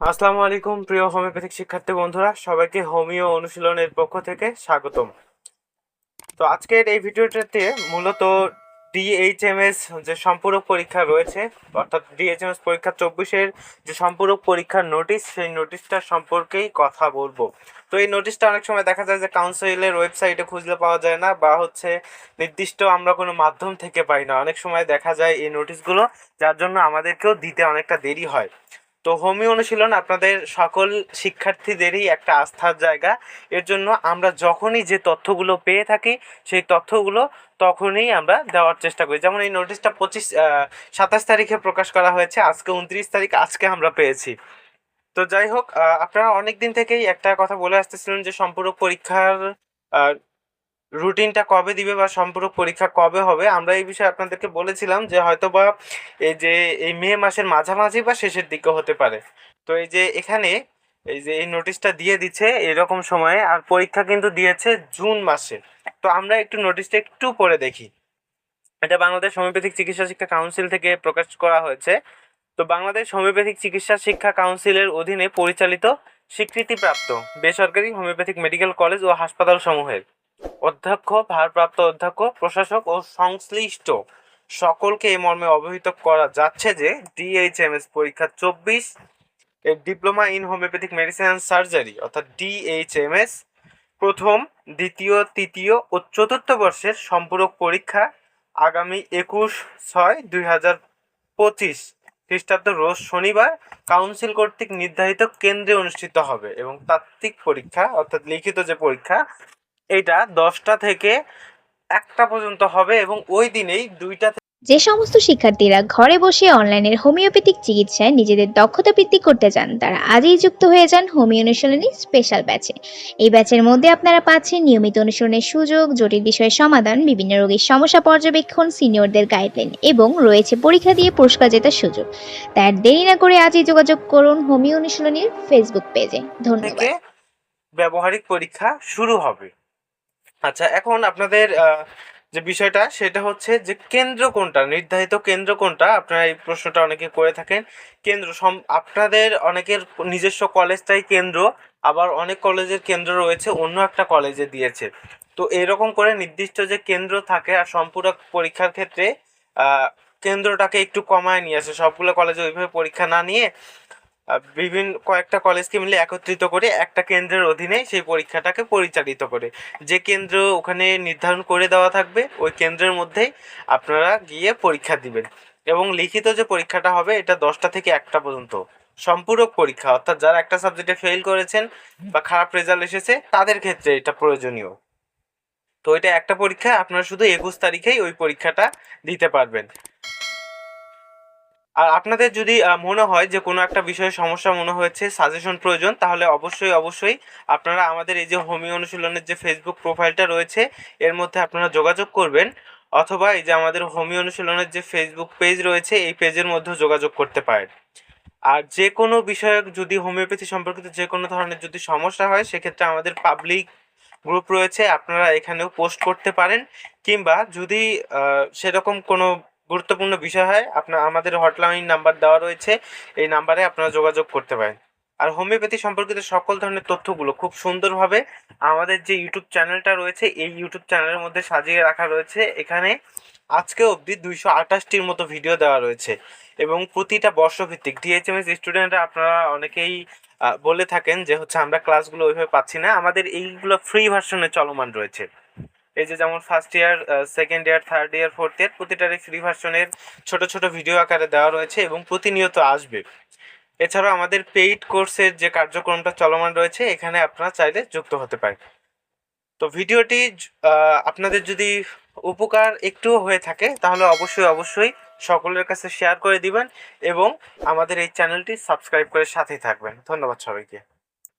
আসসালামু আলাইকুম প্রিয় হোমিওপ্যাথিক শিক্ষার্থী বন্ধুরা। সবাইকে হোমিও অনুশীলনের পক্ষ থেকে স্বাগতম। তো আজকের এই ভিডিওটাতে মূলত ডিএইচএমএস যে সম্পূরক পরীক্ষা রয়েছে, অর্থাৎ ডিএইচএমএস পরীক্ষা চব্বিশের যে সম্পূরক পরীক্ষার নোটিশ সেই নোটিশটা সম্পর্কেই কথা বলব। তো এই নোটিশটা অনেক সময় দেখা যায় যে কাউন্সিলের ওয়েবসাইটে খুঁজলে পাওয়া যায় না, বা হচ্ছে নির্দিষ্ট আমরা কোনো মাধ্যম থেকে পাই না। অনেক সময় দেখা যায় এই নোটিশগুলো যার জন্য আমাদেরকেও দিতে অনেকটা দেরি হয়। তো হোমিও অনুশীলন আপনাদের সকল শিক্ষার্থীদেরই একটা আস্থার জায়গা। এর জন্য আমরা যখনই যে তথ্যগুলো পেয়ে থাকি, সেই তথ্যগুলো তখনই আমরা দেওয়ার চেষ্টা করি। যেমন এই নোটিশটা পঁচিশ সাতাশ তারিখে প্রকাশ করা হয়েছে, আজকে উনত্রিশ তারিখ, আজকে আমরা পেয়েছি। তো যাই হোক আপনারা অনেক দিন থেকেই একটা কথা বলে আসতেছিলেন যে সম্পূরক পরীক্ষার রুটিনটা কবে দিবে বা সম্পূরক পরীক্ষা কবে হবে, আমরা এই বিষয়ে আপনাদেরকে বলেছিলাম যে হয়তো বা এই যে, এই মে মাসের মাঝামাঝি বা শেষের দিকে হতে পারে। তো এই যে এখানে, এই যে এই নোটিশটা দিয়ে দিচ্ছে এরকম সময়ে, আর পরীক্ষা কিন্তু দিয়েছে জুন মাসে। তো আমরা একটু নোটিশটা একটু পড়ে দেখি। এটা বাংলাদেশ হোমিওপ্যাথিক চিকিৎসা শিক্ষা কাউন্সিল থেকে প্রকাশ করা হয়েছে। তো বাংলাদেশ হোমিওপ্যাথিক চিকিৎসা শিক্ষা কাউন্সিলের অধীনে পরিচালিত স্বীকৃতিপ্রাপ্ত বেসরকারি হোমিওপ্যাথিক মেডিকেল কলেজ ও হাসপাতাল সমূহের অধ্যক্ষ, ভারপ্রাপ্ত অধ্যক্ষ, প্রশাসক ও সংশ্লিষ্ট সকলকে এই মর্মে অবহিত করা যাচ্ছে যে ডিএইচএমএস পরীক্ষা চব্বিশ এর diploma in homoeopathic medicine and surgery, অর্থাৎ ডিএইচএমএস প্রথম, দ্বিতীয়, তৃতীয় ও চতুর্থ বর্ষের সম্পূরক পরীক্ষা আগামী একুশ ছয় দুই হাজার পঁচিশ খ্রিস্টাব্দ রোজ শনিবার কাউন্সিল কর্তৃক নির্ধারিত কেন্দ্রে অনুষ্ঠিত হবে এবং তাত্ত্বিক পরীক্ষা, অর্থাৎ লিখিত যে পরীক্ষা এইটা দশটা থেকে একটা পর্যন্ত হবে এবং ওই দিনেই দুইটা যে সমস্ত শিক্ষার্থীরা ঘরে বসে অনলাইনের হোমিওপ্যাথিক চিকিৎসায় নিজেদের দক্ষতা বৃদ্ধি করতে চান তারা আজই যুক্ত হয়ে যান হোমিও অনুশীলনী স্পেশাল ব্যাচে। এই ব্যাচের মধ্যে আপনারা পাচ্ছেন নিয়মিত অনুশীলনের সুযোগ জটিল বিষয়ের সমাধান বিভিন্ন রোগীর সমস্যা পর্যবেক্ষণ সিনিয়রদের গাইডলাইন এবং রয়েছে পরীক্ষা দিয়ে পুরস্কার জেতার সুযোগ। তাই দেরি না করে আজই যোগাযোগ করুন হোমিও অনুশীলনীর ফেসবুক পেজে। ধন্যবাদ। ব্যবহারিক পরীক্ষা শুরু হবে। আচ্ছা এখন আপনাদের যে বিষয়টা, সেটা হচ্ছে যে কেন্দ্র কোনটা? নির্ধারিত কেন্দ্র কোনটা? আপনারা এই প্রশ্নটা অনেকে করে থাকেন। কেন্দ্র সম, আপনাদের অনেকের নিজস্ব কলেজটাই কেন্দ্র, আবার অনেক কলেজের কেন্দ্র রয়েছে, অন্য একটা কলেজে দিয়েছে। তো এরকম করে নির্দিষ্ট যে কেন্দ্র থাকে, আর সম্পূরক পরীক্ষার ক্ষেত্রে কেন্দ্রটাকে একটু কমায় নিয়ে আসে। সবগুলো কলেজে ওইভাবে পরীক্ষা না নিয়ে বিভিন্ন কয়েকটা কলেজকে মিলে একত্রিত করে একটা কেন্দ্রের অধীনে সেই পরীক্ষাটাকে পরিচালিত করে। যে কেন্দ্র ওখানে নির্ধারণ করে দেওয়া থাকবে, ওই কেন্দ্রের মধ্যেই আপনারা গিয়ে পরীক্ষা দিবেন। এবং লিখিত যে পরীক্ষাটা হবে, এটা দশটা থেকে একটা পর্যন্ত। সম্পূরক পরীক্ষা, অর্থাৎ যারা একটা সাবজেক্টে ফেল করেছেন বা খারাপ রেজাল্ট এসেছে, তাদের ক্ষেত্রে এটা প্রয়োজনীয়। তো এটা একটা পরীক্ষা, আপনারা শুধু একুশ তারিখেই ওই পরীক্ষাটা দিতে পারবেন। আর আপনাদের যদি মনে হয় যে কোনো একটা বিষয়ে সমস্যা মনে হয়েছে সাজেশন প্রয়োজন, তাহলে অবশ্যই অবশ্যই আপনারা আমাদের এই যে হোমিও অনুশীলনের যে ফেসবুক প্রোফাইলটা রয়েছে, এর মধ্যে আপনারা যোগাযোগ করবেন, অথবা এই যে আমাদের হোমিও অনুশীলনের যে ফেসবুক পেজ রয়েছে, এই পেজের মধ্যেও যোগাযোগ করতে পারেন। আর যে কোনো বিষয়ক যদি হোমিওপ্যাথি সম্পর্কিত যে কোনো ধরনের যদি সমস্যা হয়, সেক্ষেত্রে আমাদের পাবলিক গ্রুপ রয়েছে, আপনারা এখানেও পোস্ট করতে পারেন, কিংবা যদি সেরকম কোনো গুরুত্বপূর্ণ বিষয় হয়। আপনার আমাদের হটলাইন নাম্বার দেওয়া রয়েছে। এই নাম্বারে আপনারা যোগাযোগ করতে পারেন। আর হোমিওপ্যাথি সম্পর্কিত সকল ধরনের তথ্যগুলো খুব সুন্দরভাবে আমাদের যে ইউটিউব চ্যানেলটা রয়েছে, এই ইউটিউব চ্যানেলের মধ্যে সাজিয়ে রাখা রয়েছে। এখানে আজকে অবধি দুইশো আঠাশটির মতো ভিডিও দেওয়া রয়েছে। এবং প্রতিটা বর্ষভিত্তিক ডিএইচএমএস স্টুডেন্টরা আপনারা অনেকেই বলে থাকেন যে হচ্ছে আমরা ক্লাসগুলো ওইভাবে পাচ্ছি না। আমাদের এইগুলো ফ্রি ভার্সনে চলমান রয়েছে। এই যে যেমন first year second year third year fourth year প্রতিটারই free ভার্সনের ছোট ছোট ভিডিও আকারে দেওয়া রয়েছে এবং প্রতিনিয়ত আসবে। এছাড়াও আমাদের পেইড কোর্সের যে কার্যক্রমটা চলমান রয়েছে, এখানে আপনারা চাইলে যুক্ত হতে পারেন। তো ভিডিওটি আপনাদের যদি উপকার একটুও হয়ে থাকে, তাহলে অবশ্যই অবশ্যই সকলের কাছে শেয়ার করে দিবেন এবং আমাদের এই চ্যানেলটি সাবস্ক্রাইব করে সাথেই থাকবেন। ধন্যবাদ সবাইকে।